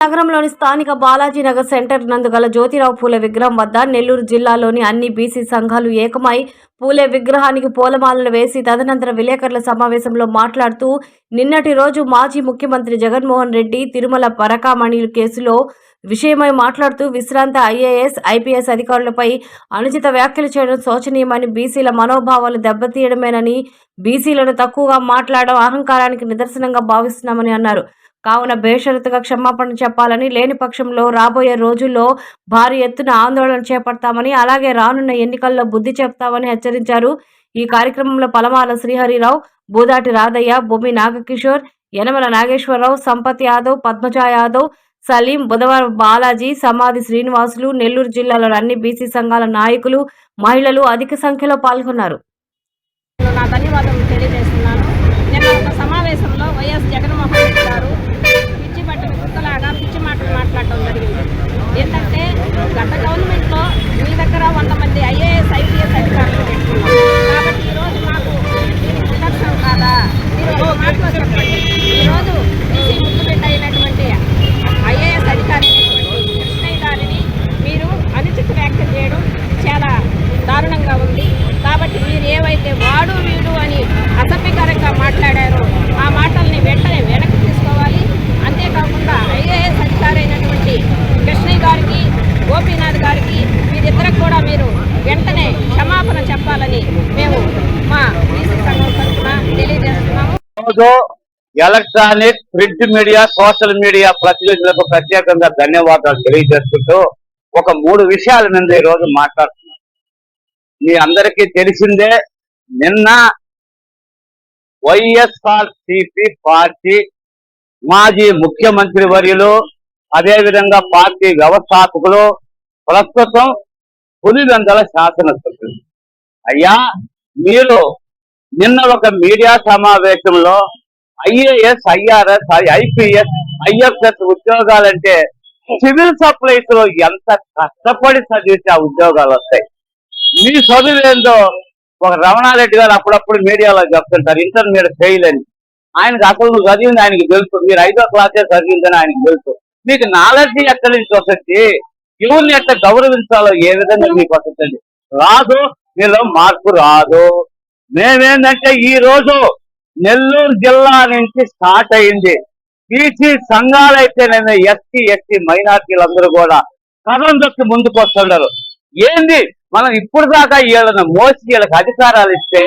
నగరంలోని స్థానిక బాలాజీ నగర్ సెంటర్ నందు గల జ్యోతిరావు పూలే విగ్రహం వద్ద నెల్లూరు జిల్లాలోని అన్ని బీసీ సంఘాలు ఏకమై పూలే విగ్రహానికి పూలమాలలు వేసి తదనంతర విలేకరుల సమావేశంలో మాట్లాడుతూ నిన్నటి రోజు మాజీ ముఖ్యమంత్రి జగన్మోహన్ రెడ్డి తిరుమల పరకామణి కేసులో విషయమై మాట్లాడుతూ విశ్రాంత ఐఏఎస్ ఐపీఎస్ అధికారులపై అనుచిత వ్యాఖ్యలు చేయడం శోచనీయమని బీసీల మనోభావాలు దెబ్బతీయడమేనని బీసీలను తక్కువగా మాట్లాడడం అహంకారానికి నిదర్శనంగా భావిస్తున్నామని అన్నారు. కావున బేషరతుగా క్షమాపణ చెప్పాలని లేని పక్షంలో రాబోయే రోజుల్లో భారీ ఎత్తున ఆందోళన చేపడతామని అలాగే రానున్న ఎన్నికల్లో బుద్ధి చెప్తామని హెచ్చరించారు. ఈ కార్యక్రమంలో పలమాల శ్రీహరిరావు బూదాటి రాధయ్య భూమి నాగకిషోర్ యనమల నాగేశ్వరరావు సంపత్ యాదవ్ పద్మజ యాదవ్ సలీం బుధవారం బాలాజీ సమాధి శ్రీనివాసులు నెల్లూరు జిల్లాలోని అన్ని బీసీ సంఘాల నాయకులు మహిళలు అధిక సంఖ్యలో పాల్గొన్నారు. నా ధన్యవాదాలు తెలియజేస్తున్నాను. నిన్న సమావేశంలో వైఎస్ జగన్మోహన్ రెడ్డి గారు పిచ్చి పట్టిన కుక్కలాగా పిచ్చి మాటలు మాట్లాడటం జరిగింది. ఏంటంటే గత గవర్నమెంట్లో మీ దగ్గర వంద మంది ఐఏఎస్ ఐపీఎస్ అధికారులు పెట్టి కాబట్టి ఈరోజు మాకు దీనికి నిదర్శనం కాదా మీరు ఒక మాటలో చెప్పండి ఈరోజు బీసీ ముద్దుబిడ్డ అయినటువంటి ఐఏఎస్ అధికారి అయినటువంటి కృష్ణయ్య గారిని మీరు అనుచిత వ్యాఖ్యలు చేయడం చాలా దారుణంగా ఉంది కాబట్టి మీరు ఏవైతే వాడు వీడు అని అసభ్యకరంగా మాట్లాడారో ఆ మాటల్ని వెంటనే వెనక్కి తీసుకోవాలి అంతేకాకుండా ఐఏఎస్ అధికారి అయినటువంటి కృష్ణయ్య గారికి గోపీనాథ్ గారికి వీరిద్దరికి కూడా మీరు వెంటనే క్షమాపణ చెప్పాలని మేము మా బీసీ సంఘం తరఫున తెలియజేస్తున్నాము రోజు electronic print media social media ప్రతినిధులకు ప్రత్యేకంగా ధన్యవాదాలు తెలియజేసుకుంటూ ఒక మూడు విషయాల మీద ఈరోజు రోజు మాట్లాడుతున్నాం. మీ అందరికీ తెలిసిందే నిన్న వైఎస్ఆర్ సిపి పార్టీ మాజీ ముఖ్యమంత్రి వర్యులు అదేవిధంగా పార్టీ వ్యవస్థాపకులు ప్రస్తుతం పులివెందల శాసనసభ్యులు. అయ్యా మీరు నిన్న ఒక మీడియా సమావేశంలో ఐఏఎస్ ఐఆర్ఎస్ ఐపీఎస్ ఐఎఫ్ఎస్ ఉద్యోగాలంటే సివిల్ సప్లైస్లో ఎంత కష్టపడి చదివితే ఆ ఉద్యోగాలు వస్తాయి? మీ చదువు ఏందో ఒక రమణారెడ్డి గారు అప్పుడప్పుడు మీడియాలో చెప్తుంటారు ఇంటర్మీడియట్ ఫెయిల్ అని. ఆయనకు అసలు నువ్వు చదివింది ఆయనకి తెలుసు మీరు ఐదో క్లాసే చదివిందని ఆయనకు తెలుసు. మీకు నాలెడ్జ్ ఎక్కడి నుంచి వస్తుంది? ఎవరిని ఎట్లా గౌరవించాలో ఏ విధంగా మీకు వస్తుంది? రాదు మీలో మార్పు రాదు. మేమేంటంటే ఈ రోజు నెల్లూరు జిల్లా నుంచి స్టార్ట్ అయింది. బీసీ సంఘాలైతే నేను ఎస్సీ ఎస్టీ మైనార్టీలందరూ కూడా కథం దొక్కి ముందుకు వస్తున్నారు ఏంది? మనం ఇప్పుడు దాకా వీళ్ళని మోసి వీళ్ళకి అధికారాలు ఇస్తే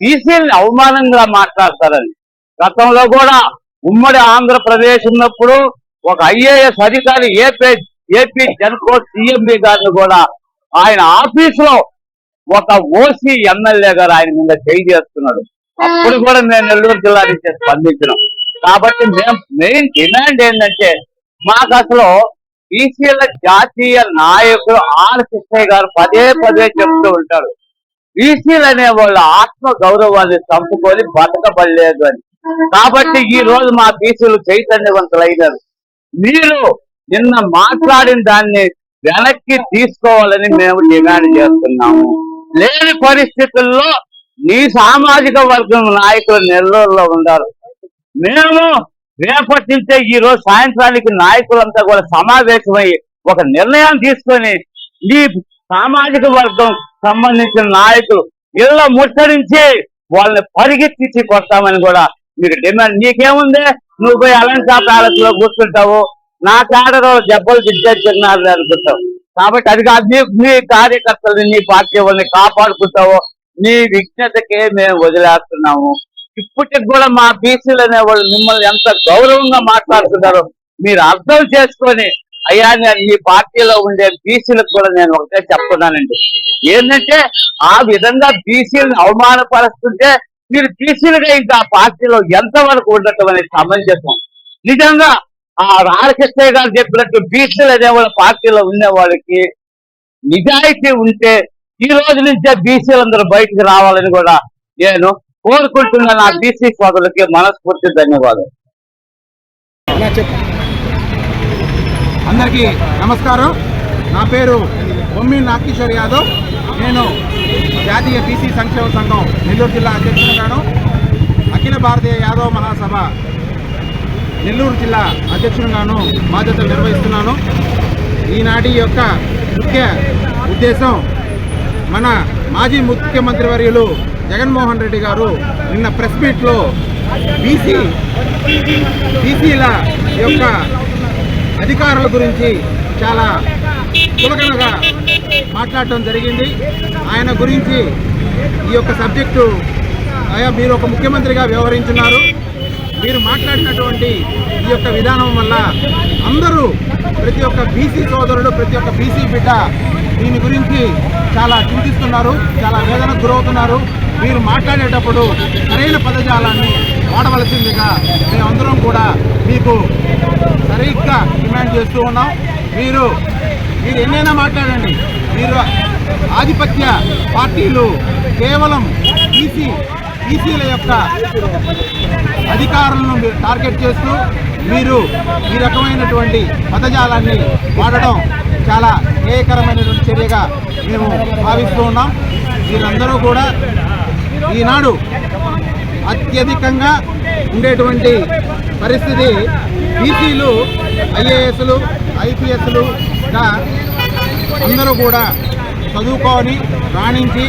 బీసీలని అవమానంగా మాట్లాడతారని. గతంలో కూడా ఉమ్మడి ఆంధ్రప్రదేశ్ ఉన్నప్పుడు ఒక ఐఏఎస్ అధికారి ఏపీ ఏపీ జన్కో సీఎంబీ గారిని కూడా ఆయన ఆఫీసులో ఒక ఓసీ ఎమ్మెల్యే గారు ఆయన మీద చేయి చేస్తున్నాడు. అప్పుడు కూడా మేము నెల్లూరు జిల్లా నుంచి స్పందించినాం. కాబట్టి మేము మెయిన్ డిమాండ్ ఏంటంటే మాకు అసలు బీసీల జాతీయ నాయకుడు ఆర్ కృష్ణయ్య గారు పదే పదే చెప్తూ ఉంటారు. బీసీలు అనే వాళ్ళ ఆత్మ గౌరవాన్ని చంపుకొని బతకబడలేదు అని. కాబట్టి ఈ రోజు మా బీసీలు చైతన్యవంతులైనారు. మీరు నిన్న మాట్లాడిన దాన్ని వెనక్కి తీసుకోవాలని మేము డిమాండ్ చేస్తున్నాము. లేని పరిస్థితుల్లో నీ సామాజిక వర్గం నాయకులు నెల్లూరులో ఉన్నారు మేము రేపటి నుంచే ఈ రోజు సాయంత్రానికి నాయకులంతా కూడా సమావేశమై ఒక నిర్ణయం తీసుకొని నీ సామాజిక వర్గం సంబంధించిన నాయకులు ఇళ్ళ ముట్టడించి వాళ్ళని పరిగెత్తించి కొడతామని కూడా మీకు డిమాండ్. నీకేముంది? నువ్వు పోయి అలంకా ప్యాలెస్లో కూర్చుంటావు. నా కాడలో దెబ్బలు దిగ్గన్నారు అనుకుంటావు. కాబట్టి అది కాదు నీ నీ కార్యకర్తలు నీ పార్టీ వాళ్ళని కాపాడుకుంటావో నీ విజ్ఞతకే మేము వదిలేస్తున్నాము. ఇప్పటికి కూడా మా బీసీలు అనే వాళ్ళు మిమ్మల్ని ఎంత గౌరవంగా మాట్లాడుతున్నారు మీరు అర్థం చేసుకొని అయ్యా నేను మీ పార్టీలో ఉండే బీసీలకు కూడా నేను ఒకటే చెప్తున్నానండి. ఏంటంటే ఆ విధంగా బీసీలను అవమానపరుస్తుంటే మీరు బీసీలుగా ఇంకా ఆ పార్టీలో ఎంతవరకు ఉండటం అనేది సమంజసం నిజంగా ఆ రామకృష్ణయ్య గారు చెప్పినట్టు బీసీలు అనేవాళ్ళ పార్టీలో ఉండే వాళ్ళకి నిజాయితీ ఉంటే ఈ రోజు నుంచే బీసీలందరూ బయటికి రావాలని కూడా నేను కోరుకుంటున్న నా బీసీ సోదరులకి మనస్ఫూర్తి ధన్యవాదాలు. అందరికీ నమస్కారం. నా పేరు బొమ్మి నాగకిషోర్ యాదవ్. నేను జాతీయ బీసీ సంక్షేమ సంఘం నెల్లూరు జిల్లా అధ్యక్షుడుగాను. అఖిల భారతీయ యాదవ్ మహాసభ నెల్లూరు జిల్లా అధ్యక్షుడుగాను బాధ్యతలు నిర్వహిస్తున్నాను. ఈనాటి యొక్క ముఖ్య ఉద్దేశం మన మాజీ ముఖ్యమంత్రి వర్యులు జగన్మోహన్ రెడ్డి గారు నిన్న ప్రెస్ మీట్లో బీసీ బీసీల యొక్క అధికారుల గురించి చాలా చులకనగా మాట్లాడటం జరిగింది. ఆయన గురించి ఈ యొక్క సబ్జెక్టు అయా మీరు ఒక ముఖ్యమంత్రిగా వ్యవహరించున్నారు. మీరు మాట్లాడినటువంటి ఈ యొక్క విధానం వల్ల అందరూ ప్రతి ఒక్క బీసీ సోదరుడు ప్రతి ఒక్క బీసీ బిడ్డ దీని గురించి చాలా చింతిస్తున్నారు చాలా వేదనకు గురవుతున్నారు. మీరు మాట్లాడేటప్పుడు సరైన పదజాలాన్ని వాడవలసిందిగా మేమందరం కూడా మీకు సరిగ్గా డిమాండ్ చేస్తూ ఉన్నాం. మీరు మీరు ఎన్నైనా మాట్లాడండి. మీరు ఆధిపత్య పార్టీలు కేవలం బీసీ బీసీల యొక్క అధికారులను మీరు టార్గెట్ చేస్తూ మీరు ఈ రకమైనటువంటి పదజాలాన్ని వాడడం చాలా హేయకరమైనటువంటి చర్యగా మేము భావిస్తూ ఉన్నాం. వీరందరూ కూడా ఈనాడు అత్యధికంగా ఉండేటువంటి పరిస్థితి బీసీలు ఐఏఎస్లు ఐపీఎస్లుగా అందరూ కూడా చదువుకొని రాణించి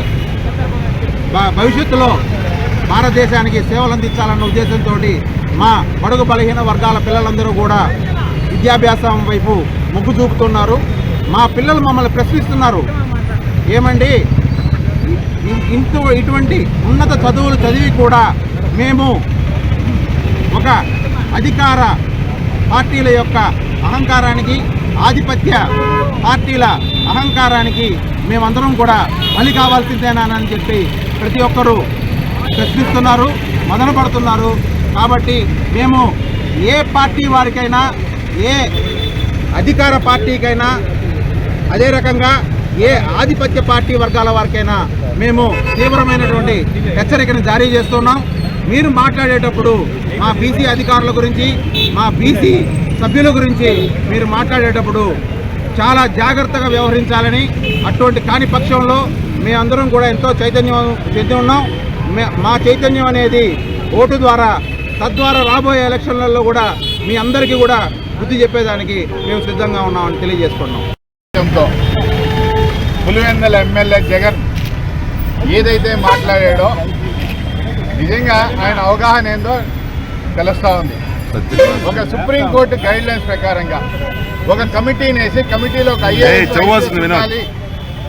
భవిష్యత్తులో భారతదేశానికి సేవలు అందించాలన్న ఉద్దేశంతో మా బడుగు బలహీన వర్గాల పిల్లలందరూ కూడా విద్యాభ్యాసం వైపు మొగ్గు చూపుతున్నారు. మా పిల్లలు మమ్మల్ని ప్రశ్నిస్తున్నారు. ఏమండి? ఇంత ఇటువంటి ఉన్నత చదువులు చదివి కూడా మేము ఒక అధికార పార్టీల యొక్క అహంకారానికి ఆధిపత్య పార్టీల అహంకారానికి మేమందరం కూడా బలి కావాల్సిందేనానని చెప్పి ప్రతి ఒక్కరూ ప్రశ్నిస్తున్నారు మదన పడుతున్నారు కాబట్టి మేము ఏ పార్టీ వారికైనా ఏ అధికార పార్టీకైనా అదే రకంగా ఏ ఆధిపత్య పార్టీ వర్గాల వారికైనా మేము తీవ్రమైనటువంటి హెచ్చరికను జారీ చేస్తున్నాం. మీరు మాట్లాడేటప్పుడు మా బీసీ అధికారుల గురించి మా బీసీ సభ్యుల గురించి మీరు మాట్లాడేటప్పుడు చాలా జాగ్రత్తగా వ్యవహరించాలని అటువంటి కాని పక్షంలో మేమందరం కూడా ఎంతో చైతన్యం చెంది ఉన్నాం. మే- మా చైతన్యం అనేది ఓటు ద్వారా తద్వారా రాబోయే ఎలక్షన్లలో కూడా మీ అందరికీ కూడా బుద్ధి చెప్పేదానికి మేము సిద్ధంగా ఉన్నామని తెలియజేసుకున్నాం విషయంతో పులివెందల ఎమ్మెల్యే జగన్ ఏదైతే మాట్లాడాడో నిజంగా ఆయన అవగాహన ఏందో తెలుస్తూ ఉంది. ఒక సుప్రీంకోర్టు గైడ్ లైన్స్ ప్రకారంగా ఒక కమిటీని వేసి కమిటీలో ఒక.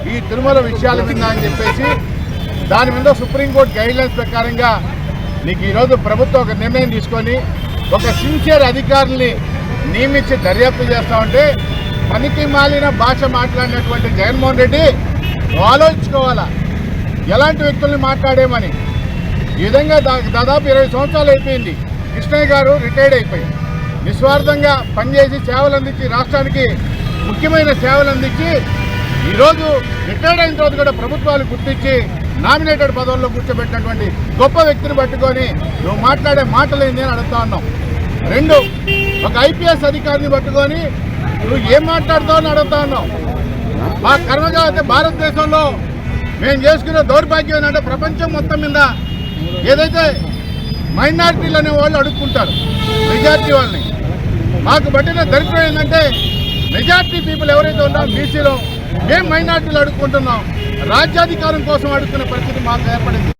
ఈ తిరుమల విషయాల మీద అని చెప్పేసి దాని మీద సుప్రీంకోర్టు గైడ్ లైన్స్ ప్రకారంగా నీకు ఈరోజు ప్రభుత్వం ఒక నిర్ణయం తీసుకొని ఒక సిన్సియర్ అధికారుల్ని నియమించి దర్యాప్తు చేస్తామంటే పనికి మాలిన భాష మాట్లాడినటువంటి జగన్మోహన్ రెడ్డి ఆలోచించుకోవాలా? ఎలాంటి వ్యక్తుల్ని మాట్లాడేమని? ఈ విధంగా దా- దాదాపు ఇరవై సంవత్సరాలు అయిపోయింది. కృష్ణయ్య గారు రిటైర్డ్ అయిపోయి నిస్వార్థంగా పనిచేసి సేవలు అందించి రాష్ట్రానికి ముఖ్యమైన సేవలు అందించి ఈరోజు రిటైర్డ్ అయిన తర్వాత కూడా ప్రభుత్వాలు గుర్తించి నామినేటెడ్ పదవుల్లో కూర్చోబెట్టినటువంటి గొప్ప వ్యక్తిని పట్టుకొని నువ్వు మాట్లాడే మాటలు ఏంది అని అడుగుతా ఉన్నావు రెండు ఒక ఐపీఎస్ అధికారిని పట్టుకొని నువ్వు ఏం మాట్లాడుతావు అని అడుగుతా ఉన్నావు మా కర్మగా అయితే భారతదేశంలో మేము చేసుకున్న దౌర్భాగ్యం ఏంటంటే ప్రపంచం మొత్తం మీద ఏదైతే మైనార్టీలు అనే వాళ్ళు అడుక్కుంటారు మెజార్టీ వాళ్ళని. మాకు పట్టిన దరిద్రం ఏంటంటే మెజార్టీ పీపుల్ ఎవరైతే ఉన్నారో బీసీలో మేము మైనార్టీలు అడుక్కుంటున్నాం. రాజ్యాధికారం కోసం అడుగుతున్న పరిస్థితి మాకు ఏర్పడింది.